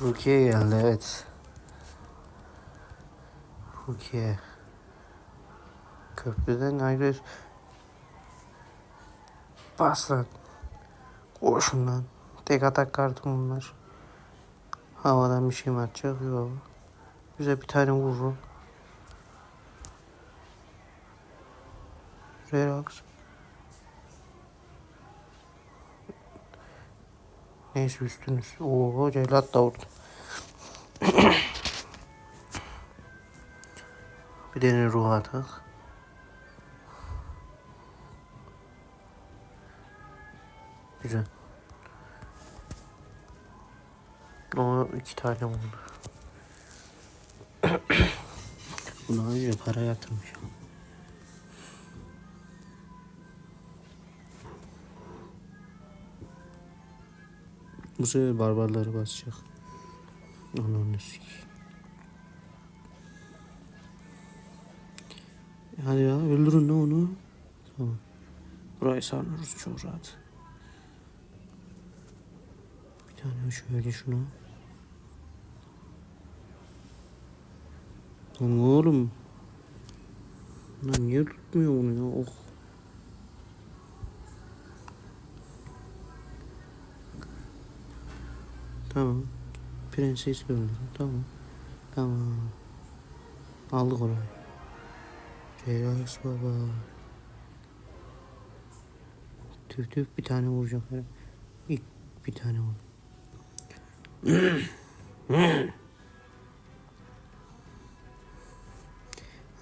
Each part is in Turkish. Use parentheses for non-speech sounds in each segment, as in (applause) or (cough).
Rukiye geldi evet. Rukiye. Köprüden ayrı. Bas lan. Koşun lan. Tek atak kartı bunlar. Havadan bir şey mi atacak? Yok. Bize bir tane vurur. Relax. Neyse üstünüz. Oo celat da vurdu. bir tane ruh atak. Güzel. O iki tane oldu. (coughs) Buna önce para yatırmış. Bu sefer barbarları basacak. Ananı. Hadi ya öldürün de onu. Tamam. Burayı sarıyoruz çok rahat. Bir tane şöyle şunu. Lan oğlum. Lan niye tutmuyor bunu ya? Oh. Tamam. Prenses öldü. Tamam. Tamam. Aldık orayı. Ceylas baba. Tüf tüf bir tane vuracak. herhalde. İlk bir tane vur.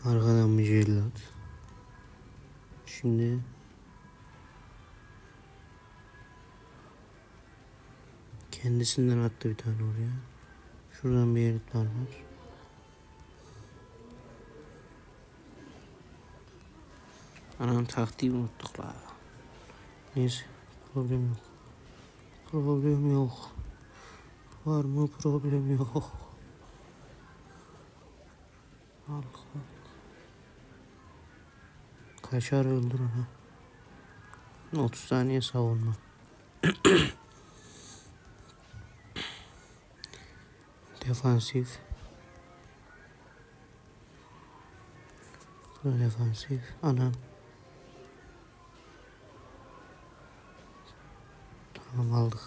Arkadan bir cellat. Şimdi kendisinden attı bir tane oraya. Şuradan bir eritler var. Anam taktiği unuttuk la. Neyse problem yok. Problem yok. Var mı problem yok. Allah. Kaşar öldür onu. 30 saniye savunma. (coughs) Defansif. Da defansif. Anam. Tamam aldık.